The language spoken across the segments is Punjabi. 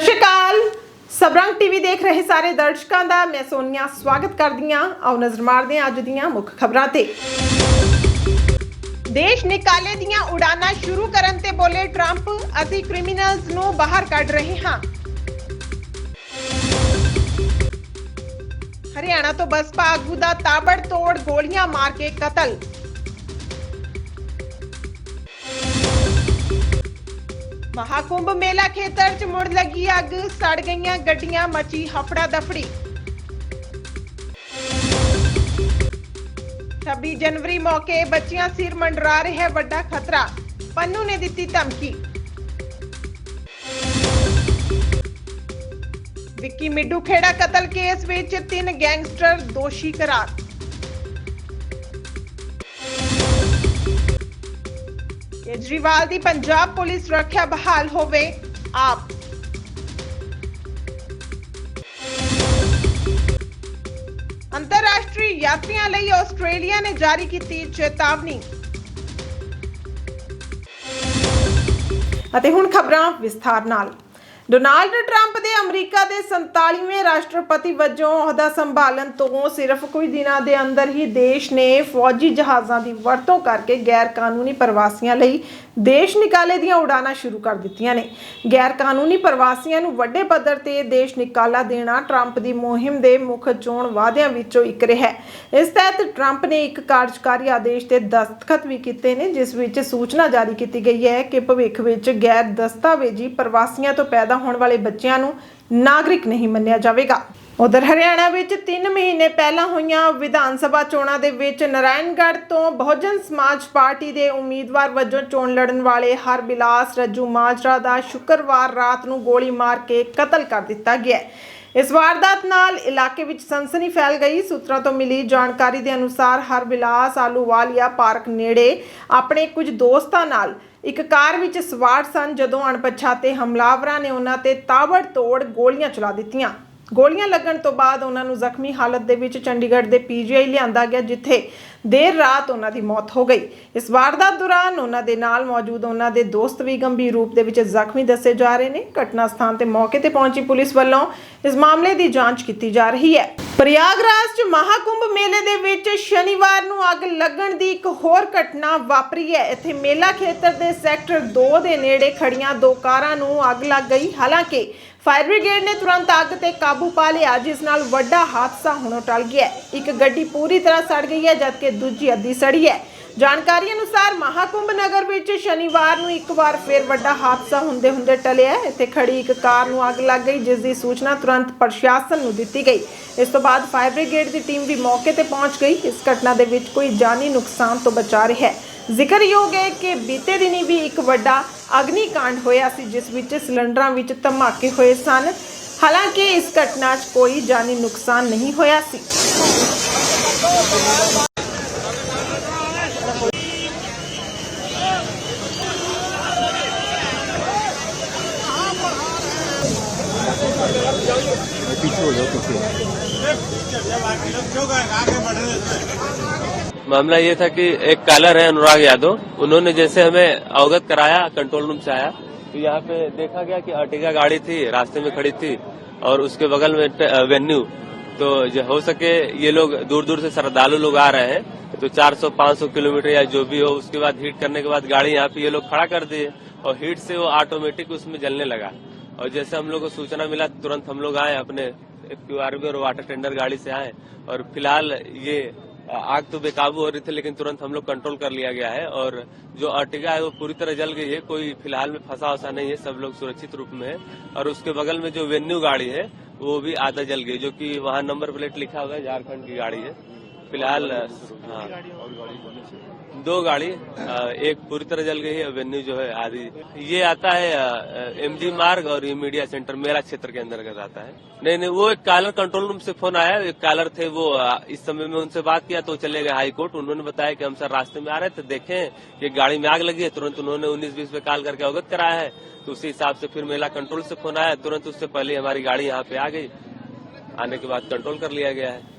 ਸਤਿ ਸ਼੍ਰੀ ਅਕਾਲ। ਸਬਰੰਗ ਟੀਵੀ ਦੇਖ ਰਹੇ ਸਾਰੇ ਦਰਸ਼ਕਾਂ ਦਾ ਮੈਂ ਸੋਨੀਆ ਸਵਾਗਤ ਕਰਦੀ ਹਾਂ। ਆਓ ਨਜ਼ਰ ਮਾਰਦੇ ਹਾਂ ਅੱਜ ਦੀਆਂ ਮੁੱਖ ਖਬਰਾਂ ਤੇ। ਦੇਸ਼ ਨਿਕਾਲੇ ਦੀਆਂ ਉਡਾਨਾਂ ਸ਼ੁਰੂ ਕਰਨ ਤੇ ਬੋਲੇ ਟਰੰਪ, ਅਸੀਂ ਕ੍ਰਿਮੀਨਲਸ ਨੂੰ ਬਾਹਰ ਕੱਢ ਰਹੇ ਹਾਂ। ਹਰਿਆਣਾ ਤੋਂ ਬਸਪਾ ਆਗੂ ਦਾ ਤਾਬੜ ਤੋੜ ਗੋਲੀਆਂ ਮਾਰ ਕੇ ਕਤਲ। ਮਹਾਕੁੰਭ ਮੇਲਾ ਖੇਤਰ 'ਚ ਮੁੜ ਲੱਗੀ ਅੱਗ, ਸੜ ਗਈਆਂ ਗੱਡੀਆਂ, ਮਚੀ ਹਫੜਾ ਦਫੜੀ। 26 ਜਨਵਰੀ ਮੌਕੇ ਬੱਚਿਆਂ ਸਿਰ ਮੰਡਰਾ ਰਿਹਾ ਵੱਡਾ ਖਤਰਾ, ਪੰਨੂ ਨੇ ਦਿੱਤੀ ਧਮਕੀ। ਵਿੱਕੀ ਮਿੱਡੂ ਖੇੜਾ ਕਤਲ ਕੇਸ ਵਿੱਚ ਤਿੰਨ ਗੈਂਗਸਟਰ ਦੋਸ਼ੀ ਕਰਾਰ। ਕੇਜਰੀਵਾਲ ਦੀ ਪੰਜਾਬ ਪੁਲਿਸ ਰੱਖਿਆ ਬਹਾਲ ਹੋਵੇ ਆਪ। ਅੰਤਰਰਾਸ਼ਟਰੀ ਯਾਤਰੀਆਂ ਲਈ ਆਸਟ੍ਰੇਲੀਆ ਨੇ ਜਾਰੀ ਕੀਤੀ ਚੇਤਾਵਨੀ। ਅਤੇ ਹੁਣ ਖਬਰਾਂ ਵਿਸਥਾਰ ਨਾਲ। ਡੋਨਾਲਡ ਟਰੰਪ ਦੇ ਅਮਰੀਕਾ ਦੇ 47ਵੇਂ ਰਾਸ਼ਟਰਪਤੀ ਵਜੋਂ ਅਹੁਦਾ ਸੰਭਾਲਣ ਤੋਂ ਸਿਰਫ ਕੁਝ ਦਿਨਾਂ ਦੇ ਅੰਦਰ ਹੀ ਦੇਸ਼ ਨੇ ਫੌਜੀ ਜਹਾਜ਼ਾਂ ਦੀ ਵਰਤੋਂ ਕਰਕੇ ਗੈਰ ਕਾਨੂੰਨੀ ਪ੍ਰਵਾਸੀਆਂ ਲਈ ਦੇਸ਼ ਨਿਕਾਲੇ ਦੀਆਂ ਉਡਾਨਾਂ ਸ਼ੁਰੂ ਕਰ ਦਿੱਤੀਆਂ ਨੇ। ਗੈਰ ਕਾਨੂੰਨੀ ਪ੍ਰਵਾਸੀਆਂ ਨੂੰ ਵੱਡੇ ਪੱਧਰ ਤੇ ਦੇਸ਼ ਨਿਕਾਲਾ ਦੇਣਾ ਟਰੰਪ ਦੀ ਮੁਹਿੰਮ ਦੇ ਮੁੱਖ ਚੋਣ ਵਾਅਦਿਆਂ ਵਿੱਚੋਂ ਇੱਕ ਰਿਹਾ ਹੈ। ਇਸ ਤਹਿਤ ਟਰੰਪ ਨੇ ਇੱਕ ਕਾਰਜਕਾਰੀ ਆਦੇਸ਼ ਤੇ ਦਸਤਖਤ ਵੀ ਕੀਤੇ ਨੇ, ਜਿਸ ਵਿੱਚ ਸੂਚਨਾ ਜਾਰੀ ਕੀਤੀ ਗਈ ਹੈ ਕਿ ਭਵਿੱਖ ਵਿੱਚ ਗੈਰ ਦਸਤਾਵੇਜ਼ੀ ਪ੍ਰਵਾਸੀਆਂ ਤੋਂ ਪੈਦਾ ਹੋਣ ਵਾਲੇ ਬੱਚਿਆਂ ਨੂੰ ਨਾਗਰਿਕ ਨਹੀਂ ਮੰਨਿਆ ਜਾਵੇਗਾ। ਉਧਰ ਹਰਿਆਣਾ ਵਿੱਚ 3 ਮਹੀਨੇ ਪਹਿਲਾਂ ਹੋਈਆਂ ਵਿਧਾਨ ਸਭਾ ਚੋਣਾਂ ਦੇ ਵਿੱਚ ਨਾਰਾਇਣਗੜ੍ਹ ਤੋਂ ਬਹੁਜਨ ਸਮਾਜ ਪਾਰਟੀ ਦੇ ਉਮੀਦਵਾਰ ਵਜੋਂ ਚੋਣ ਲੜਨ ਵਾਲੇ ਹਰਬਿਲਾਸ ਰੱਜੂ ਮਾਜਰਾ ਦਾ ਸ਼ੁੱਕਰਵਾਰ ਰਾਤ ਨੂੰ ਗੋਲੀ ਮਾਰ ਕੇ ਕਤਲ ਕਰ ਦਿੱਤਾ ਗਿਆ ਇਸ ਵਾਰਦਾਤ ਨਾਲ ਇਲਾਕੇ ਵਿੱਚ ਸਨਸਨੀ ਫੈਲ ਗਈ। ਸੂਤਰਾਂ ਤੋਂ ਮਿਲੀ ਜਾਣਕਾਰੀ ਦੇ ਅਨੁਸਾਰ ਹਰਬਿਲਾਸ ਆਲੂਵਾਲੀਆ ਪਾਰਕ ਨੇੜੇ ਆਪਣੇ ਕੁਝ ਦੋਸਤਾਂ ਨਾਲ ਇੱਕ ਕਾਰ ਵਿੱਚ ਸਵਾਰ ਸਨ ਜਦੋਂ ਅਣਪਛਾਤੇ ਹਮਲਾਵਰਾਂ ਨੇ ਉਹਨਾਂ ਤੇ ਤਾਬੜਤੋੜ ਗੋਲੀਆਂ ਚਲਾ ਦਿੱਤੀਆਂ। ਗੋਲੀਆਂ ਲੱਗਣ ਤੋਂ ਬਾਅਦ ਉਹਨਾਂ ਨੂੰ ਜ਼ਖਮੀ ਹਾਲਤ ਦੇ ਵਿੱਚ ਚੰਡੀਗੜ੍ਹ ਦੇ ਪੀਜੀਆਈ ਲਿਆਂਦਾ ਗਿਆ, ਜਿੱਥੇ ਦੇਰ ਰਾਤ ਉਹਨਾਂ ਦੀ ਮੌਤ ਹੋ ਗਈ। ਇਸ ਵਾਰਦਾਤ ਦੌਰਾਨ ਉਹਨਾਂ ਦੇ ਨਾਲ ਮੌਜੂਦ ਉਹਨਾਂ ਦੇ ਦੋਸਤ ਵੀ ਗੰਭੀਰ ਰੂਪ ਦੇ ਵਿੱਚ ਜ਼ਖਮੀ ਦੱਸੇ ਜਾ ਰਹੇ ਨੇ। ਘਟਨਾ ਸਥਾਨ ਤੇ ਮੌਕੇ ਤੇ ਪਹੁੰਚੀ ਪੁਲਿਸ ਵੱਲੋਂ ਇਸ ਮਾਮਲੇ ਦੀ ਜਾਂਚ ਕੀਤੀ ਜਾ ਰਹੀ ਹੈ। ਪ੍ਰਯਾਗਰਾਜ 'ਚ ਮਹਾਕੁੰਭ ਮੇਲੇ ਦੇ ਵਿੱਚ ਸ਼ਨੀਵਾਰ ਨੂੰ ਅੱਗ ਲੱਗਣ ਦੀ ਇੱਕ ਹੋਰ ਘਟਨਾ ਵਾਪਰੀ ਹੈ। ਇੱਥੇ ਮੇਲਾ ਖੇਤਰ ਦੇ ਸੈਕਟਰ 2 ਦੇ ਨੇੜੇ ਖੜੀਆਂ ਦੋ ਕਾਰਾਂ ਨੂੰ ਅੱਗ ਲੱਗ ਗਈ। ਹਾਲਾਂਕਿ, ਫਾਇਰ ਬ੍ਰਿਗੇਡ ਨੇ ਤੁਰੰਤ ਅੱਗ ਤੇ ਕਾਬੂ ਪਾ ਲਿਆ, ਜਿਸ ਨਾਲ ਵੱਡਾ ਹਾਦਸਾ ਹੋਣੋਂ ਟਲ ਗਿਆ ਇੱਕ ਗੱਡੀ ਪੂਰੀ ਤਰ੍ਹਾਂ ਸੜ ਗਈ ਹੈ, ਜਦਕਿ ਦੂਜੀ ਅੱਧੀ ਸੜੀ ਹੈ। ਜਾਣਕਾਰੀ ਅਨੁਸਾਰ ਮਹਾਕੁੰਭ ਨਗਰ ਵਿੱਚ ਸ਼ਨੀਵਾਰ ਨੂੰ ਇੱਕ ਵਾਰ ਫਿਰ ਵੱਡਾ ਹਾਦਸਾ ਹੁੰਦੇ ਹੁੰਦੇ ਟਲਿਆ ਇੱਥੇ ਖੜੀ ਇੱਕ ਕਾਰ ਨੂੰ ਅੱਗ ਲੱਗ ਗਈ, ਜਿਸ ਦੀ ਸੂਚਨਾ ਤੁਰੰਤ ਪ੍ਰਸ਼ਾਸਨ ਨੂੰ ਦਿੱਤੀ ਗਈ। ਇਸ ਤੋਂ ਬਾਅਦ ਫਾਇਰ ਬ੍ਰਿਗੇਡ ਦੀ ਟੀਮ ਵੀ ਮੌਕੇ ਤੇ ਪਹੁੰਚ ਗਈ। ਇਸ ਘਟਨਾ ਦੇ ਵਿੱਚ ਕੋਈ ਜਾਨੀ ਨੁਕਸਾਨ ਤੋਂ ਬਚਾ ਰਿਹਾ ਹੈ। ਜ਼ਿਕਰਯੋਗ ਹੈ ਕਿ ਬੀਤੇ ਦਿਨੀ ਵੀ ਇੱਕ ਵੱਡਾ ਅਗਨੀਕਾਂਡ ਹੋਇਆ ਸੀ, ਜਿਸ ਵਿੱਚ ਸਿਲੰਡਰਾਂ ਵਿੱਚ ਧਮਾਕੇ ਹੋਏ ਸਨ। ਹਾਲਾਂਕਿ ਇਸ ਘਟਨਾ 'ਚ ਕੋਈ ਜਾਨੀ ਨੁਕਸਾਨ ਨਹੀਂ ਹੋਇਆ ਸੀ। पीछे हो जाओ, पीछे मामला ये था कि एक कालर है अनुराग यादव। उन्होंने जैसे हमें अवगत कराया कंट्रोल रूम से आया तो यहाँ पे देखा गया कि अर्टिगा गाड़ी थी, रास्ते में खड़ी थी, और उसके बगल में वेन्यू तो जो हो सके ये लोग दूर दूर से श्रद्धालु लोग आ रहे हैं तो 400-500 किलोमीटर या जो भी हो, उसके बाद हीट करने के बाद गाड़ी यहाँ पे ये लोग खड़ा कर दिए, और हीट से वो ऑटोमेटिक उसमें जलने लगा। और जैसे हम लोग को सूचना मिला, तुरंत हम लोग आए अपने क्यू और वाटर टेंडर गाड़ी से आए। और फ़िलहाल ये आग तो बेकाबू हो रही थी, लेकिन तुरंत हम लोग कंट्रोल कर लिया गया है। और जो अर्टिगा है, वो पूरी तरह जल गई है। कोई फ़िलहाल में फंसा वसा नहीं है, सब लोग सुरक्षित रूप में है। और उसके बगल में जो वेन्यू गाड़ी है, वो भी आधा जल गई, जो कि वहाँ नंबर प्लेट लिखा हुआ है, झारखंड की गाड़ी है। फ़िलहाल हाँ। दो गाड़ी एक पूरी तरह जल गई है वेन्यू जो है आधी। ये आता है एमजी मार्ग और ये मीडिया सेंटर मेरा क्षेत्र के अंतर्गत आता है। नहीं नहीं वो एक कालर कंट्रोल रूम से फ़ोन आया एक कालर थे वो इस समय में उनसे बात किया तो चले गए हाई कोर्ट उन्होंने बताया कि हम सर रास्ते में आ रहे थे देखें कि गाड़ी में आग लगी है तुरंत उन्होंने उन्नीस बीस पे कॉल करके अवगत कराया है। तो उसी हिसाब से फिर मेला कंट्रोल से फ़ोन आया तुरंत उससे पहले हमारी गाड़ी यहाँ पे आ गई। आने के बाद कंट्रोल कर लिया गया है।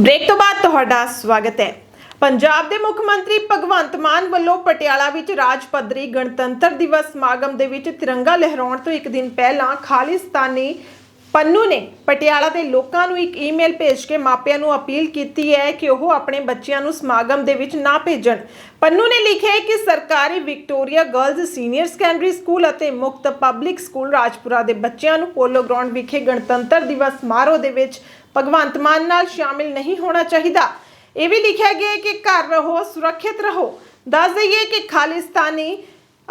ਬ੍ਰੇਕ ਤੋਂ ਬਾਅਦ ਤੁਹਾਡਾ ਸਵਾਗਤ ਹੈ। ਪੰਜਾਬ ਦੇ ਮੁੱਖ ਮੰਤਰੀ ਭਗਵੰਤ ਮਾਨ ਵੱਲੋਂ ਪਟਿਆਲਾ ਵਿੱਚ ਰਾਜ ਪੱਧਰੀ ਗਣਤੰਤਰ ਦਿਵਸ ਸਮਾਗਮ ਦੇ ਵਿੱਚ ਤਿਰੰਗਾ ਲਹਿਰਾਉਣ ਤੋਂ ਇੱਕ ਦਿਨ ਪਹਿਲਾਂ ਖਾਲਿਸਤਾਨੀ ਪੰਨੂ ਨੇ ਪਟਿਆਲਾ ਦੇ ਲੋਕਾਂ ਨੂੰ ਇੱਕ ਈਮੇਲ ਭੇਜ ਕੇ ਮਾਪਿਆਂ ਨੂੰ ਅਪੀਲ ਕੀਤੀ ਹੈ ਕਿ ਉਹ ਆਪਣੇ ਬੱਚਿਆਂ ਨੂੰ ਸਮਾਗਮ ਦੇ ਵਿੱਚ ਨਾ ਭੇਜਣ। ਪੰਨੂ ਨੇ ਲਿਖਿਆ ਹੈ ਕਿ ਸਰਕਾਰੀ Victoria girls senior secondary school ਅਤੇ ਮੁਕਤ ਪਬਲਿਕ ਸਕੂਲ ਰਾਜਪੁਰਾ ਦੇ ਬੱਚਿਆਂ ਨੂੰ ਪੋਲੋ ਗਰਾਊਂਡ ਵਿਖੇ ਗਣਤੰਤਰ ਦਿਵਸ ਸਮਾਰੋਹ ਦੇ ਵਿੱਚ ਭਗਵੰਤ ਮਾਨ ਨਾਲ ਸ਼ਾਮਿਲ ਨਹੀਂ ਹੋਣਾ ਚਾਹੀਦਾ। ਇਹ ਵੀ ਲਿਖਿਆ ਗਿਆ ਕਿ ਘਰ ਰਹੋ, ਸੁਰੱਖਿਅਤ ਰਹੋ। ਦੱਸ ਦਈਏ ਕਿ ਖਾਲਿਸਤਾਨੀ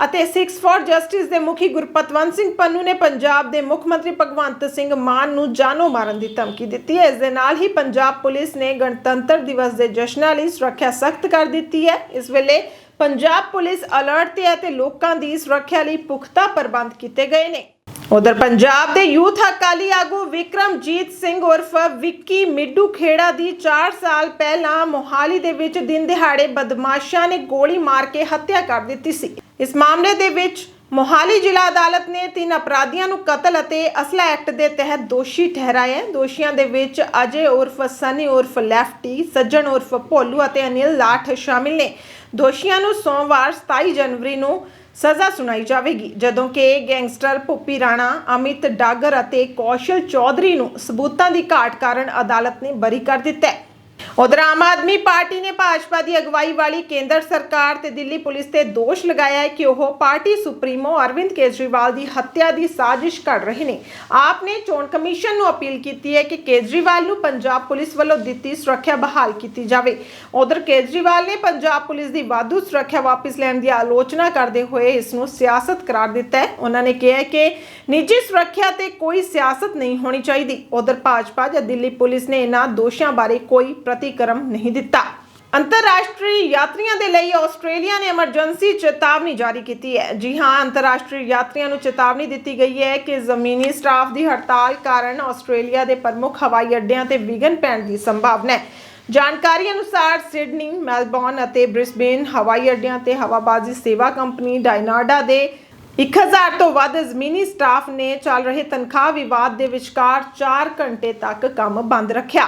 ਅਤੇ 6 ਫॉर ਜਸਟਿਸ ਦੇ ਮੁਖੀ ਗੁਰਪਤਵੰਤ ਸਿੰਘ ਪੰਨੂ ਨੇ ਪੰਜਾਬ ਦੇ ਮੁੱਖ ਮੰਤਰੀ ਭਗਵੰਤ ਸਿੰਘ ਮਾਨ ਨੂੰ ਜਾਨੋਂ ਮਾਰਨ ਦੀ ਧਮਕੀ ਦਿੱਤੀ ਹੈ। ਇਸ ਦੇ ਨਾਲ ਹੀ ਪੰਜਾਬ ਪੁਲਿਸ ਨੇ ਗਣਤੰਤਰ ਦਿਵਸ ਦੇ ਜਸ਼ਨਾਂ ਲਈ ਸੁਰੱਖਿਆ ਸਖਤ ਕਰ ਦਿੱਤੀ ਹੈ। ਇਸ ਵੇਲੇ ਪੰਜਾਬ ਪੁਲਿਸ ਅਲਰਟ ਤੇ ਹੈ ਤੇ ਲੋਕਾਂ ਦੀ ਸੁਰੱਖਿਆ ਲਈ ਪੁਖਤਾ ਪ੍ਰਬੰਧ ਕੀਤੇ ਗਏ ਨੇ। ਉਧਰ ਪੰਜਾਬ ਦੇ ਯੂਥ ਅਕਾਲੀ ਆਗੂ ਵਿਕਰਮਜੀਤ ਸਿੰਘ ਉਰਫ ਵਿੱਕੀ ਮਿੱਡੂ ਖੇੜਾ ਦੀ 4 ਸਾਲ ਪਹਿਲਾਂ ਮੋਹਾਲੀ ਦੇ ਵਿੱਚ ਦਿਨ ਦਿਹਾੜੇ ਬਦਮਾਸ਼ਾਂ ਨੇ ਗੋਲੀ ਮਾਰ ਕੇ ਹੱਤਿਆ ਕਰ ਦਿੱਤੀ ਸੀ। ਇਸ ਮਾਮਲੇ ਦੇ ਵਿੱਚ ਮੋਹਾਲੀ ਜ਼ਿਲ੍ਹਾ ਅਦਾਲਤ ਨੇ ਤਿੰਨ ਅਪਰਾਧੀਆਂ ਨੂੰ ਕਤਲ ਅਤੇ ਅਸਲਾ ਐਕਟ ਦੇ ਤਹਿਤ ਦੋਸ਼ੀ ਠਹਿਰਾਇਆ ਹੈ। ਦੋਸ਼ੀਆਂ ਦੇ ਵਿੱਚ ਅਜੇ ਉਰਫ ਸਨੀ ਉਰਫ ਲੈਫਟੀ, ਸੱਜਣ ਉਰਫ ਭੋਲੂ ਅਤੇ ਅਨਿਲ ਲਾਠ ਸ਼ਾਮਿਲ ਨੇ। ਦੋਸ਼ੀਆਂ ਨੂੰ ਸੋਮਵਾਰ 27 ਜਨਵਰੀ ਨੂੰ ਸਜ਼ਾ ਸੁਣਾਈ ਜਾਵੇਗੀ, ਜਦੋਂ ਕਿ ਗੈਂਗਸਟਰ ਭੁੱਪੀ ਰਾਣਾ, ਅਮਿਤ ਡਾਗਰ ਅਤੇ ਕੌਸ਼ਲ ਚੌਧਰੀ ਨੂੰ ਸਬੂਤਾਂ ਦੀ ਘਾਟ ਕਾਰਨ ਅਦਾਲਤ ਨੇ ਬਰੀ ਕਰ ਦਿੱਤਾ ਹੈ। ਉਧਰ ਆਮ ਆਦਮੀ ਪਾਰਟੀ ਨੇ ਭਾਜਪਾ ਦੀ ਅਗਵਾਈ ਵਾਲੀ ਕੇਂਦਰ ਸਰਕਾਰ ਤੇ ਦਿੱਲੀ ਪੁਲਿਸ ਤੇ ਦੋਸ਼ ਲਗਾਇਆ ਹੈ ਕਿ ਉਹ ਪਾਰਟੀ ਸੁਪਰੀਮੋ ਅਰਵਿੰਦ ਕੇਜਰੀਵਾਲ ਦੀ ਹੱਤਿਆ ਦੀ ਸਾਜ਼ਿਸ਼ ਕਰ ਰਹੇ ਨੇ। ਆਪ ਨੇ ਚੋਣ ਕਮਿਸ਼ਨ ਨੂੰ ਅਪੀਲ ਕੀਤੀ ਹੈ ਕਿ ਕੇਜਰੀਵਾਲ ਨੂੰ ਪੰਜਾਬ ਪੁਲਿਸ ਵੱਲੋਂ ਦਿੱਤੀ ਸੁਰੱਖਿਆ ਬਹਾਲ ਕੀਤੀ ਜਾਵੇ। ਉਧਰ ਕੇਜਰੀਵਾਲ ਨੇ ਪੰਜਾਬ ਪੁਲਿਸ ਦੀ ਵਾਧੂ ਸੁਰੱਖਿਆ ਵਾਪਸ ਲੈਣ ਦੀ ਆਲੋਚਨਾ ਕਰਦੇ ਹੋਏ ਇਸ ਨੂੰ ਸਿਆਸਤ ਕਰਾਰ ਦਿੱਤਾ ਹੈ। ਉਹਨਾਂ ਨੇ ਕਿਹਾ ਕਿ ਨਿੱਜੀ ਸੁਰੱਖਿਆ ਤੇ ਕੋਈ ਸਿਆਸਤ ਨਹੀਂ ਹੋਣੀ ਚਾਹੀਦੀ। ਉਧਰ ਭਾਜਪਾ ਜਾਂ ਦਿੱਲੀ ਪੁਲਿਸ ਨੇ ਇਹਨਾਂ ਦੋਸ਼ਾਂ ਬਾਰੇ ਕੋਈ ਪ੍ਰਤੀ ਪ੍ਰਤੀਕਰਮ ਨਹੀਂ ਦਿੱਤਾ। ਅੰਤਰਰਾਸ਼ਟਰੀ ਯਾਤਰੀਆਂ ਦੇ ਲਈ ਆਸਟ੍ਰੇਲੀਆ ਨੇ ਐਮਰਜੈਂਸੀ ਚੇਤਾਵਨੀ ਜਾਰੀ ਕੀਤੀ ਹੈ। ਜੀ ਹਾਂ, ਅੰਤਰਰਾਸ਼ਟਰੀ ਯਾਤਰੀਆਂ ਨੂੰ ਚੇਤਾਵਨੀ ਦਿੱਤੀ ਗਈ ਹੈ ਕਿ ਜ਼ਮੀਨੀ ਸਟਾਫ ਦੀ ਹੜਤਾਲ ਕਾਰਨ ਆਸਟ੍ਰੇਲੀਆ ਦੇ ਪ੍ਰਮੁੱਖ ਹਵਾਈ ਅੱਡਿਆਂ ਤੇ ਵਿਘਨ ਪੈਣ ਦੀ ਸੰਭਾਵਨਾ ਹੈ। ਜਾਣਕਾਰੀ ਅਨੁਸਾਰ ਸਿਡਨੀ, ਮੈਲਬੌਰਨ ਅਤੇ ਬ੍ਰਿਸਬੇਨ ਹਵਾਈ ਅੱਡਿਆਂ ਤੇ ਹਵਾਬਾਜ਼ੀ ਸੇਵਾ ਕੰਪਨੀ ਡਾਇਨਾਡਾ ਦੇ 1000 ਤੋਂ ਵੱਧ ਜ਼ਮੀਨੀ ਸਟਾਫ ਨੇ ਚੱਲ ਰਹੇ ਤਨਖਾਹ ਵਿਵਾਦ ਦੇ ਵਿਚਕਾਰ 4 ਘੰਟੇ ਤੱਕ ਕੰਮ ਬੰਦ ਰੱਖਿਆ।